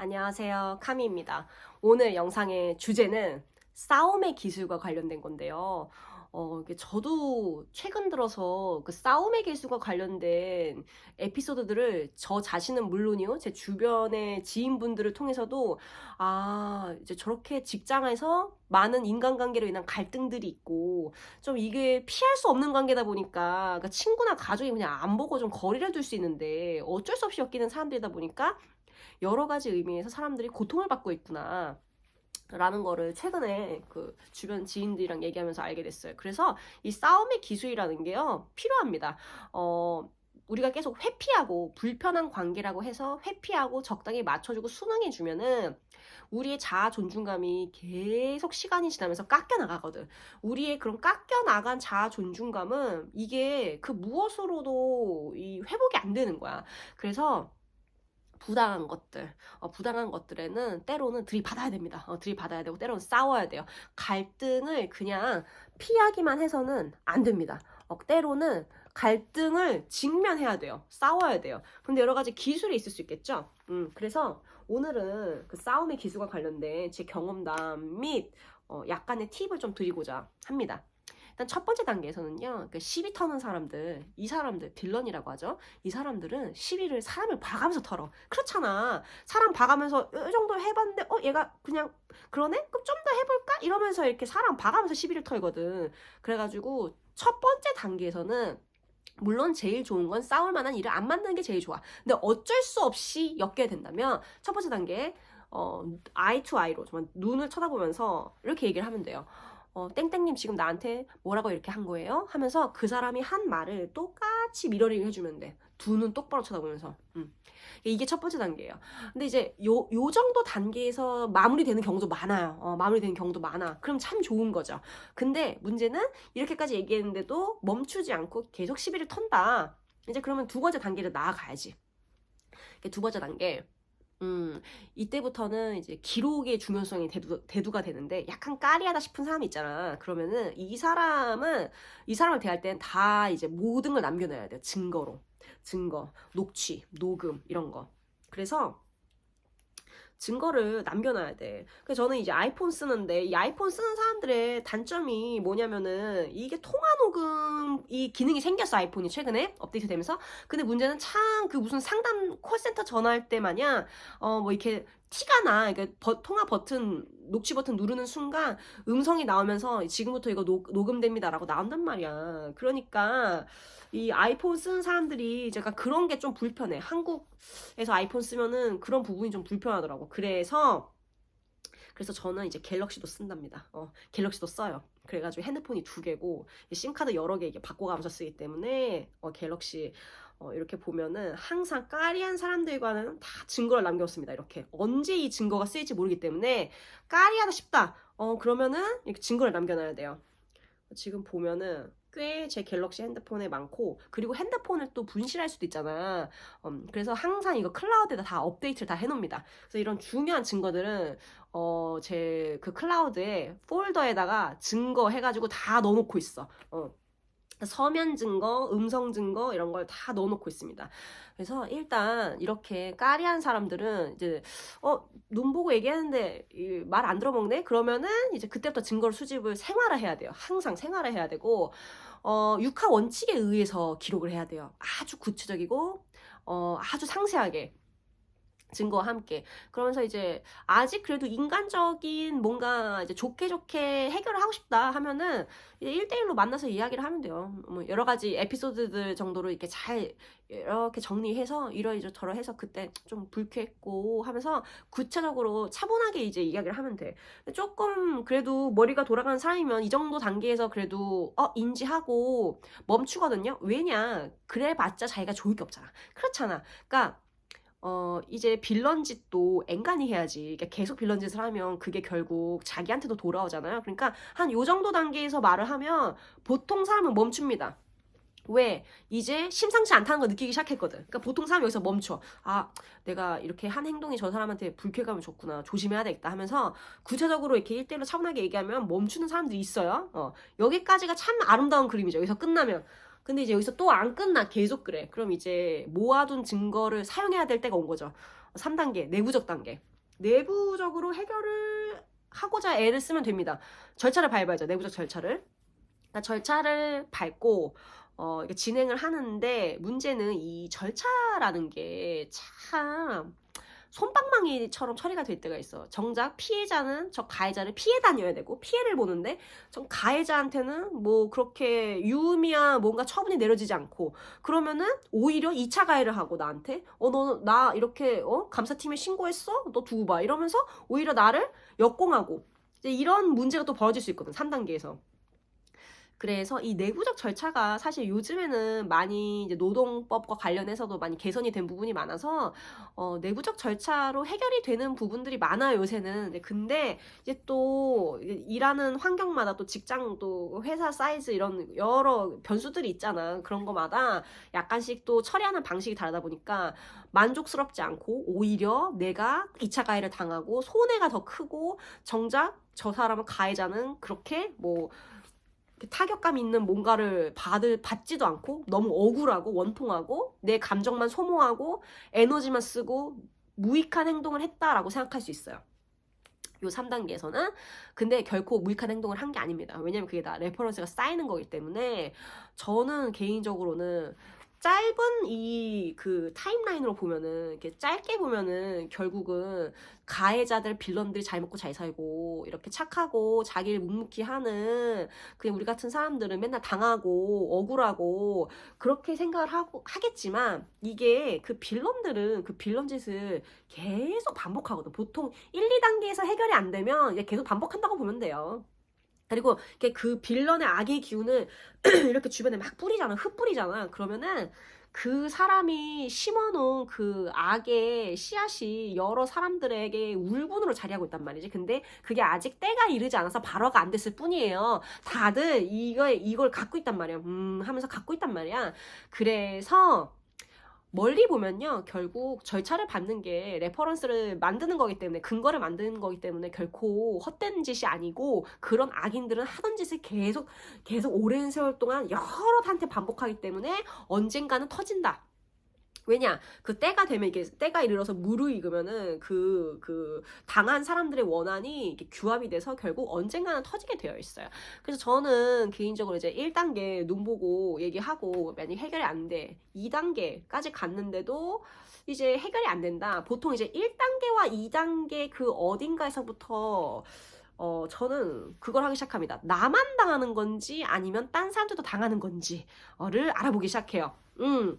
안녕하세요. 카미입니다. 오늘 영상의 주제는 싸움의 기술과 관련된 건데요. 어, 저도 최근 들어서 그 싸움의 기술과 관련된 에피소드들을 저 자신은 물론이요, 제 주변의 지인분들을 통해서도, 아, 이제 저렇게 직장에서 많은 인간관계로 인한 갈등들이 있고, 좀 이게 피할 수 없는 관계다 보니까, 그 친구나 가족이 그냥 안 보고 좀 거리를 둘 수 있는데, 어쩔 수 없이 엮이는 사람들이다 보니까, 여러 가지 의미에서 사람들이 고통을 받고 있구나. 라는 거를 최근에 그 주변 지인들이랑 얘기하면서 알게 됐어요. 그래서 이 싸움의 기술이라는 게요, 필요합니다. 어, 우리가 계속 회피하고 불편한 관계라고 해서 회피하고 적당히 맞춰주고 순응해주면은 우리의 자아 존중감이 계속 시간이 지나면서 깎여 나가거든. 우리의 그런 깎여 나간 자아 존중감은 이게 그 무엇으로도 이 회복이 안 되는 거야. 그래서 부당한 것들, 어, 부당한 것들에는 때로는 들이받아야 됩니다. 어, 들이받아야 되고 때로는 싸워야 돼요. 갈등을 그냥 피하기만 해서는 안 됩니다. 어, 때로는 갈등을 직면해야 돼요. 싸워야 돼요. 근데 여러 가지 기술이 있을 수 있겠죠? 음, 그래서 오늘은 그 싸움의 기술과 관련된 제 경험담 및 어, 약간의 팁을 좀 드리고자 합니다. 일단 첫 번째 단계에서는요, 그 시비 터는 사람들, 이 사람들, 딜런이라고 하죠. 이 사람들은 시비를 사람을 봐가면서 털어. 그렇잖아. 사람 봐가면서 이 정도 해봤는데, 어, 얘가 그냥 그러네? 그럼 좀 더 해볼까? 이러면서 이렇게 사람 봐가면서 시비를 털거든. 그래가지고 첫 번째 단계에서는 물론 제일 좋은 건 싸울 만한 일을 안 만드는 게 제일 좋아. 근데 어쩔 수 없이 엮게 된다면 첫 번째 단계, 어, 아이 투 아이로 정말 눈을 쳐다보면서 이렇게 얘기를 하면 돼요. 어, 땡땡님 지금 나한테 뭐라고 이렇게 한 거예요? 하면서 그 사람이 한 말을 똑같이 미러링 해주면 돼. 두 눈 똑바로 쳐다보면서. 음. 이게 첫 번째 단계예요. 근데 이제 요, 요 정도 단계에서 마무리되는 경우도 많아요. 어, 마무리되는 경우도 많아. 그럼 참 좋은 거죠. 근데 문제는 이렇게까지 얘기했는데도 멈추지 않고 계속 시비를 턴다. 이제 그러면 두 번째 단계를 나아가야지. 두 번째 단계. 음, 이때부터는 이제 기록의 중요성이 대두, 대두가 되는데 약간 까리하다 싶은 사람이 있잖아. 그러면은 이 사람은 이 사람을 대할 땐 다 이제 모든 걸 남겨놔야 돼요. 증거로. 증거, 녹취, 녹음 이런 거. 그래서 증거를 남겨놔야 돼. 그래서 저는 이제 아이폰 쓰는데 이 아이폰 쓰는 사람들의 단점이 뭐냐면은 이게 통화 녹음 이 기능이 생겼어 아이폰이 최근에 업데이트 되면서. 근데 문제는 참 그 무슨 상담 콜센터 전화할 때 마냥 어 뭐 이렇게 티가 나. 그러니까 버, 통화 버튼 녹취 버튼 누르는 순간 음성이 나오면서 지금부터 이거 녹, 녹음됩니다라고 나온단 말이야. 그러니까 이 아이폰 쓰는 사람들이 제가 그런 게 좀 불편해. 한국에서 아이폰 쓰면은 그런 부분이 좀 불편하더라고. 그래서 그래서 저는 이제 갤럭시도 쓴답니다. 어, 갤럭시도 써요. 그래가지고 핸드폰이 두 개고 심카드 여러 개 이게 바꿔가면서 쓰기 때문에 어, 갤럭시 어, 이렇게 보면은 항상 까리한 사람들과는 다 증거를 남겼습니다. 이렇게 언제 이 증거가 쓰일지 모르기 때문에 까리하다 싶다. 어 그러면은 이렇게 증거를 남겨놔야 돼요. 지금 보면은 꽤 제 갤럭시 핸드폰에 많고 그리고 핸드폰을 또 분실할 수도 있잖아. 음, 그래서 항상 이거 클라우드에다 다 업데이트를 다 해놓습니다. 그래서 이런 중요한 증거들은 어, 제 그 클라우드에 폴더에다가 증거 해가지고 다 넣어놓고 있어. 어. 서면 증거, 음성 증거 이런 걸 다 넣어놓고 있습니다. 그래서 일단 이렇게 까리한 사람들은 이제 어 눈 보고 얘기하는데 말 안 들어먹네? 그러면은 이제 그때부터 증거를 수집을 생활화 해야 돼요. 항상 생활화 해야 되고 어 육하 원칙에 의해서 기록을 해야 돼요. 아주 구체적이고 어 아주 상세하게 증거와 함께. 그러면서 이제 아직 그래도 인간적인 뭔가 이제 좋게 좋게 해결을 하고 싶다 하면은 이제 1대1로 만나서 이야기를 하면 돼요. 뭐 여러 가지 에피소드들 정도로 이렇게 잘 이렇게 정리해서 이러이러저러 해서 그때 좀 불쾌했고 하면서 구체적으로 차분하게 이제 이야기를 하면 돼. 조금 그래도 머리가 돌아가는 사람이면 이 정도 단계에서 그래도 어 인지하고 멈추거든요. 왜냐? 그래 봤자 자기가 좋을 게 없잖아. 그렇잖아. 그러니까 어, 이제 빌런 짓도 앵간히 해야지. 그러니까 계속 빌런 짓을 하면 그게 결국 자기한테도 돌아오잖아요. 그러니까 한 요 정도 단계에서 말을 하면 보통 사람은 멈춥니다. 왜? 이제 심상치 않다는 걸 느끼기 시작했거든. 그러니까 보통 사람이 여기서 멈춰. 아, 내가 이렇게 한 행동이 저 사람한테 불쾌감을 줬구나. 조심해야 되겠다 하면서 구체적으로 이렇게 일대일로 차분하게 얘기하면 멈추는 사람들이 있어요. 어, 여기까지가 참 아름다운 그림이죠. 여기서 끝나면. 근데 이제 여기서 또 안 끝나. 계속 그래. 그럼 이제 모아둔 증거를 사용해야 될 때가 온 거죠. 3단계, 내부적 단계. 내부적으로 해결을 하고자 애를 쓰면 됩니다. 절차를 밟아야죠. 내부적 절차를. 그러니까 절차를 밟고 어, 진행을 하는데 문제는 이 절차라는 게 참 손방망이처럼 처리가 될 때가 있어. 정작 피해자는 저 가해자를 피해 다녀야 되고 피해를 보는데 전 가해자한테는 뭐 그렇게 유의미한 뭔가 처분이 내려지지 않고 그러면은 오히려 2차 가해를 하고 나한테 어 너 나 이렇게 어 감사팀에 신고했어? 너 두고 봐 이러면서 오히려 나를 역공하고 이런 문제가 또 벌어질 수 있거든. 3단계에서. 그래서 이 내부적 절차가 사실 요즘에는 많이 이제 노동법과 관련해서도 많이 개선이 된 부분이 많아서 어, 내부적 절차로 해결이 되는 부분들이 많아요 요새는. 네, 근데 이제 또 일하는 환경마다 또 직장 또 회사 사이즈 이런 여러 변수들이 있잖아. 그런 거마다 약간씩 또 처리하는 방식이 다르다 보니까 만족스럽지 않고 오히려 내가 2차 가해를 당하고 손해가 더 크고 정작 저 사람은 가해자는 그렇게 뭐 타격감 있는 뭔가를 받을 받지도 않고 너무 억울하고 원통하고 내 감정만 소모하고 에너지만 쓰고 무익한 행동을 했다라고 생각할 수 있어요. 요 3단계에서는 근데 결코 무익한 행동을 한 게 아닙니다. 왜냐면 그게 다 레퍼런스가 쌓이는 거기 때문에 저는 개인적으로는 짧은 이 그 타임라인으로 보면은 이렇게 짧게 보면은 결국은 가해자들 빌런들이 잘 먹고 잘 살고 이렇게 착하고 자기를 묵묵히 하는 그냥 우리 같은 사람들은 맨날 당하고 억울하고 그렇게 생각을 하고 하겠지만 이게 그 빌런들은 그 빌런 짓을 계속 반복하거든. 보통 1, 2단계에서 해결이 안 되면 계속 반복한다고 보면 돼요. 그리고 그 빌런의 악의 기운을 이렇게 주변에 막 뿌리잖아. 흩 뿌리잖아. 그러면은 그 사람이 심어놓은 그 악의 씨앗이 여러 사람들에게 울분으로 자리하고 있단 말이지. 근데 그게 아직 때가 이르지 않아서 발화가 안 됐을 뿐이에요. 다들 이거, 이걸 갖고 있단 말이야. 음, 하면서 갖고 있단 말이야. 그래서 멀리 보면요, 결국 절차를 밟는 게 레퍼런스를 만드는 거기 때문에, 근거를 만드는 거기 때문에 결코 헛된 짓이 아니고, 그런 악인들은 하던 짓을 계속, 계속 오랜 세월 동안 여러한테 반복하기 때문에 언젠가는 터진다. 왜냐 그 때가 되면 이게 때가 이르러서 무르익으면은 그 그 당한 사람들의 원한이 이게 규합이 돼서 결국 언젠가는 터지게 되어 있어요. 그래서 저는 개인적으로 이제 1단계 눈 보고 얘기하고 만약 해결이 안 돼. 2단계까지 갔는데도 이제 해결이 안 된다. 보통 이제 1단계와 2단계 그 어딘가에서부터 어, 저는 그걸 하기 시작합니다. 나만 당하는 건지 아니면 딴 사람들도 당하는 건지를 알아보기 시작해요. 음.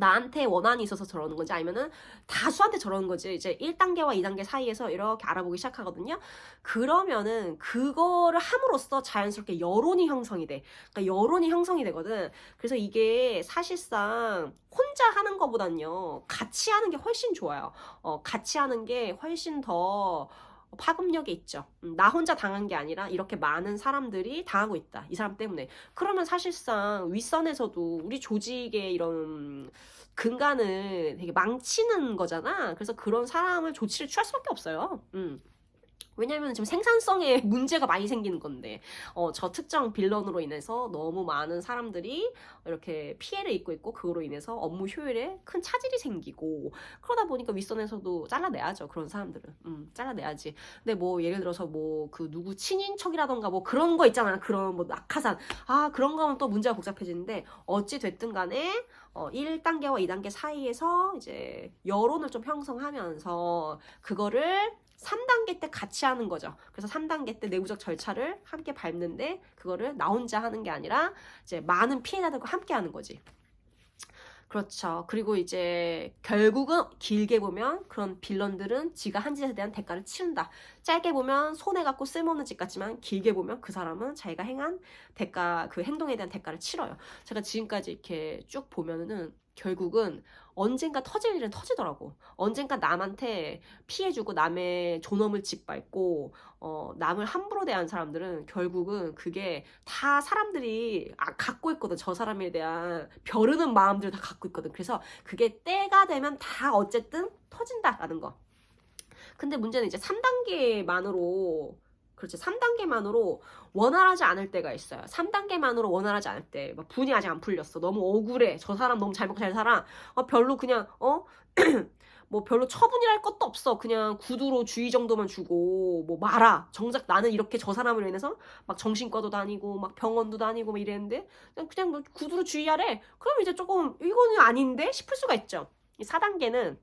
나한테 원한이 있어서 저러는 건지 아니면은 다수한테 저러는 거지 이제 1단계와 2단계 사이에서 이렇게 알아보기 시작하거든요. 그러면은 그거를 함으로써 자연스럽게 여론이 형성이 돼. 그러니까 여론이 형성이 되거든. 그래서 이게 사실상 혼자 하는 것보단요 같이 하는 게 훨씬 좋아요. 어 같이 하는 게 훨씬 더 파급력이 있죠. 음, 나 혼자 당한 게 아니라 이렇게 많은 사람들이 당하고 있다. 이 사람 때문에. 그러면 사실상 윗선에서도 우리 조직의 이런 근간을 되게 망치는 거잖아. 그래서 그런 사람을 조치를 취할 수밖에 없어요. 음. 왜냐면 지금 생산성에 문제가 많이 생기는 건데, 어, 저 특정 빌런으로 인해서 너무 많은 사람들이 이렇게 피해를 입고 있고, 그거로 인해서 업무 효율에 큰 차질이 생기고, 그러다 보니까 윗선에서도 잘라내야죠. 그런 사람들은. 음, 잘라내야지. 근데 뭐, 예를 들어서 뭐, 그 누구 친인척이라던가 뭐 그런 거 있잖아. 그런 뭐 낙하산. 아, 그런 거는 또 문제가 복잡해지는데, 어찌 됐든 간에, 어, 1단계와 2단계 사이에서 이제 여론을 좀 형성하면서, 그거를 3단계 때 같이 하는 거죠. 그래서 3단계 때 내부적 절차를 함께 밟는데 그거를 나 혼자 하는 게 아니라 이제 많은 피해자들과 함께 하는 거지. 그렇죠. 그리고 이제 결국은 길게 보면 그런 빌런들은 지가 한 짓에 대한 대가를 치른다. 짧게 보면 손해갖고 쓸모없는 짓 같지만 길게 보면 그 사람은 자기가 행한 대가, 그 행동에 대한 대가를 치러요. 제가 지금까지 이렇게 쭉 보면은 결국은 언젠가 터질 일은 터지더라고. 언젠가 남한테 피해주고 남의 존엄을 짓밟고 어, 남을 함부로 대한 사람들은 결국은 그게 다 사람들이 아, 갖고 있거든. 저 사람에 대한 벼르는 마음들을 다 갖고 있거든. 그래서 그게 때가 되면 다 어쨌든 터진다라는 거. 근데 문제는 이제 3단계만으로 그렇지. 3단계만으로 원활하지 않을 때가 있어요. 3단계만으로 원활하지 않을 때. 막 분이 아직 안 풀렸어. 너무 억울해. 저 사람 너무 잘 먹고 잘 살아. 어, 별로 그냥, 어? 뭐 별로 처분이랄 것도 없어. 그냥 구두로 주의 정도만 주고, 뭐 말아. 정작 나는 이렇게 저 사람을 인해서 막 정신과도 다니고, 막 병원도 다니고, 막 이랬는데, 그냥, 그냥 뭐 구두로 주의하래. 그럼 이제 조금, 이거는 아닌데? 싶을 수가 있죠. 이 4단계는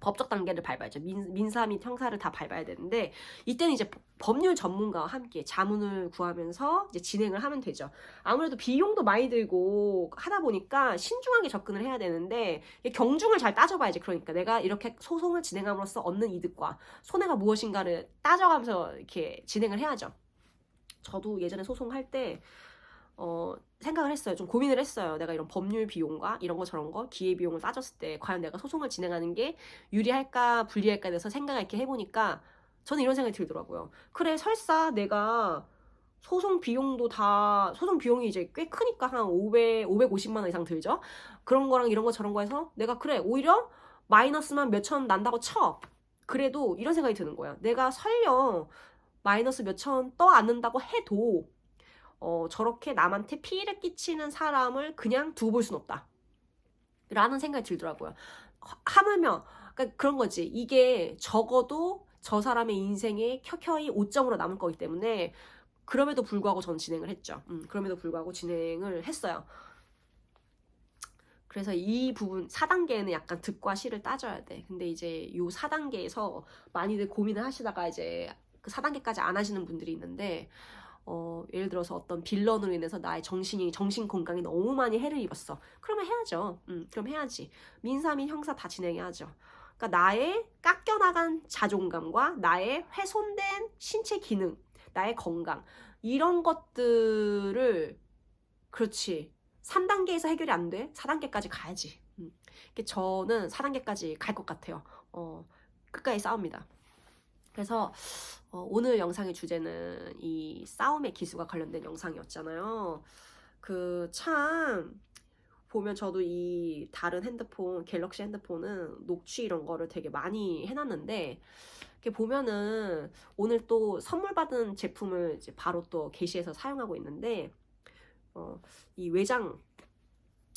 법적 단계를 밟아야죠. 민, 민사 및 형사를 다 밟아야 되는데 이때는 이제 법- 법률 전문가와 함께 자문을 구하면서 이제 진행을 하면 되죠. 아무래도 비용도 많이 들고 하다 보니까 신중하게 접근을 해야 되는데 경중을 잘 따져봐야지. 그러니까 내가 이렇게 소송을 진행함으로써 얻는 이득과 손해가 무엇인가를 따져가면서 이렇게 진행을 해야죠. 저도 예전에 소송할 때 어, 생각을 했어요. 좀 고민을 했어요. 내가 이런 법률 비용과 이런 거 저런 거 기회 비용을 따졌을 때 과연 내가 소송을 진행하는 게 유리할까 불리할까에 대해서 생각을 이렇게 해보니까 저는 이런 생각이 들더라고요. 그래 설사 내가 소송 비용도 다 소송 비용이 이제 꽤 크니까 한 500, 550만 원 이상 들죠. 그런 거랑 이런 거 저런 거 해서 내가 그래 오히려 마이너스만 몇천 난다고 쳐. 그래도 이런 생각이 드는 거야. 내가 설령 마이너스 몇천 떠안는다고 해도 어, 저렇게 남한테 피해를 끼치는 사람을 그냥 두고 볼 순 없다. 라는 생각이 들더라고요. 하- 하물며, 그러니까 그런 거지. 이게 적어도 저 사람의 인생에 켜켜이 오점으로 남을 거기 때문에, 그럼에도 불구하고 전 진행을 했죠. 음, 그럼에도 불구하고 진행을 했어요. 그래서 이 부분 4단계는 약간 득과 실을 따져야 돼. 근데 이제 요 4단계에서 많이들 고민을 하시다가 이제 그 4단계까지 안 하시는 분들이 있는데 어, 예를 들어서 어떤 빌런으로 인해서 나의 정신이 정신 건강이 너무 많이 해를 입었어. 그러면 해야죠. 음, 그럼 해야지. 민사 및 형사 다 진행해야죠. 그러니까 나의 깎여 나간 자존감과 나의 훼손된 신체 기능, 나의 건강 이런 것들을 그렇지. 3단계에서 해결이 안 돼? 4단계까지 가야지. 음. 저는 4단계까지 갈 것 같아요. 어, 끝까지 싸웁니다. 그래서 어, 오늘 영상의 주제는 이 싸움의 기술과 관련된 영상이었잖아요. 그 참 보면 저도 이 다른 핸드폰, 갤럭시 핸드폰은 녹취 이런 거를 되게 많이 해놨는데 이렇게 보면은 오늘 또 선물 받은 제품을 이제 바로 또 게시해서 사용하고 있는데 어, 이 외장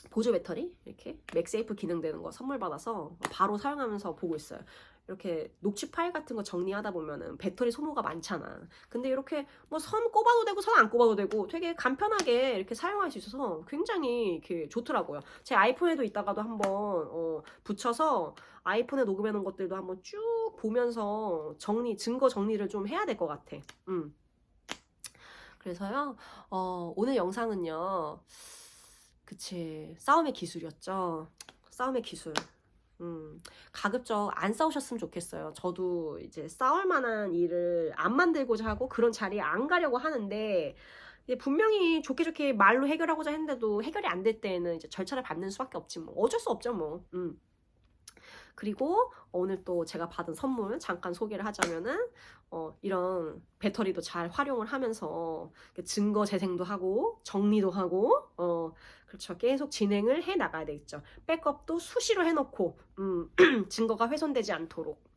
보조 배터리 이렇게 맥세이프 기능 되는 거 선물 받아서 바로 사용하면서 보고 있어요. 이렇게 녹취 파일 같은 거 정리하다 보면은 배터리 소모가 많잖아. 근데 이렇게 뭐 선 꼽아도 되고 선 안 꼽아도 되고 되게 간편하게 이렇게 사용할 수 있어서 굉장히 이렇게 좋더라고요. 제 아이폰에도 있다가도 한번 어, 붙여서 아이폰에 녹음해 놓은 것들도 한번 쭉 보면서 정리 증거 정리를 좀 해야 될 것 같아. 음. 그래서요. 어, 오늘 영상은요. 그치 싸움의 기술이었죠. 싸움의 기술. 음, 가급적 안 싸우셨으면 좋겠어요. 저도 이제 싸울 만한 일을 안 만들고자 하고 그런 자리에 안 가려고 하는데 분명히 좋게 좋게 말로 해결하고자 했는데도 해결이 안 될 때에는 이제 절차를 밟는 수밖에 없지 뭐 어쩔 수 없죠 뭐. 음. 그리고 오늘 또 제가 받은 선물 잠깐 소개를 하자면은 어, 이런 배터리도 잘 활용을 하면서 증거 재생도 하고 정리도 하고 어, 그렇죠. 계속 진행을 해 나가야 되겠죠. 백업도 수시로 해놓고 음, 증거가 훼손되지 않도록.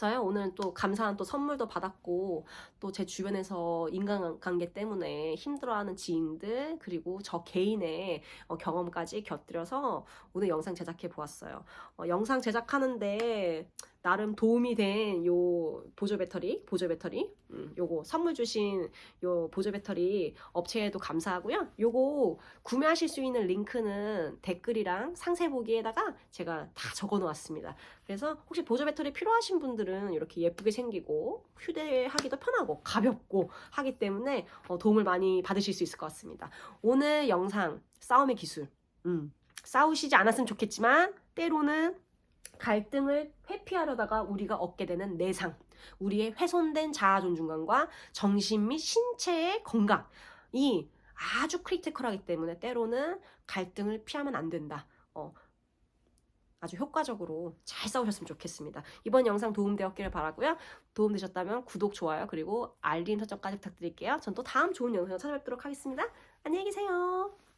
그래서요 오늘 또 감사한 또 선물도 받았고 또 제 주변에서 인간관계 때문에 힘들어하는 지인들 그리고 저 개인의 어, 경험까지 곁들여서 오늘 영상 제작해 보았어요. 어, 영상 제작하는데 나름 도움이 된 요 보조 배터리, 보조 배터리, 음, 요거 선물 주신 요 보조 배터리 업체에도 감사하고요. 요거 구매하실 수 있는 링크는 댓글이랑 상세 보기에다가 제가 다 적어 놓았습니다. 그래서 혹시 보조 배터리 필요하신 분들은 이렇게 예쁘게 생기고 휴대하기도 편하고 가볍고 하기 때문에 어, 도움을 많이 받으실 수 있을 것 같습니다. 오늘 영상 싸움의 기술. 음, 싸우시지 않았으면 좋겠지만 때로는 갈등을 회피하려다가 우리가 얻게 되는 내상, 우리의 훼손된 자아 존중감과 정신 및 신체의 건강이 아주 크리티컬하기 때문에 때로는 갈등을 피하면 안 된다. 어, 아주 효과적으로 잘 싸우셨으면 좋겠습니다. 이번 영상 도움되었기를 바라고요. 도움되셨다면 구독, 좋아요, 그리고 알림 설정까지 부탁드릴게요. 전 또 다음 좋은 영상 찾아뵙도록 하겠습니다. 안녕히 계세요.